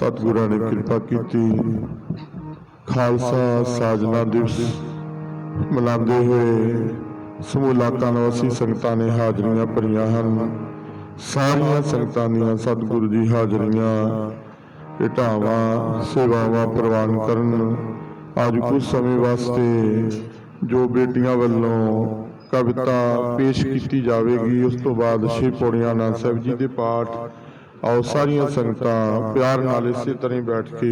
ਸਤਿਗੁਰਾਂ ਨੇ ਕਿਰਪਾ ਕੀਤੀ। ਖਾਲਸਾ ਸਾਜਨਾ ਦਿਵਸ ਮਨਾਉਂਦੇ ਹੋਏ ਸਮੂਹ ਇਲਾਕਾ ਨਿਵਾਸੀ ਸੰਗਤਾਂ ਨੇ ਹਾਜ਼ਰੀਆਂ ਭਰੀਆਂ ਹਨ। ਸਾਰੀਆਂ ਸੰਗਤਾਂ ਦੀਆਂ ਸਤਿਗੁਰੂ ਦੀ ਹਾਜ਼ਰੀਆਂ ਇਟਾਵਾਂ ਸੇਵਾਵਾਂ ਪ੍ਰਵਾਨ ਕਰਨ। ਅੱਜ ਕੁਝ ਸਮੇਂ ਵਾਸਤੇ ਜੋ ਬੇਟੀਆਂ ਵੱਲੋਂ ਕਵਿਤਾ ਪੇਸ਼ ਕੀਤੀ ਜਾਵੇਗੀ, ਉਸ ਤੋਂ ਬਾਅਦ ਸ਼੍ਰੀ ਪੌੜੀਆਂ ਨਾਨਕ ਸਾਹਿਬ ਜੀ ਦੇ ਪਾਠ ਆਓ ਸਾਰੀਆਂ ਸੰਗਤਾਂ ਪਿਆਰ ਨਾਲ ਇਸੇ ਤਰ੍ਹਾਂ ਬੈਠ ਕੇ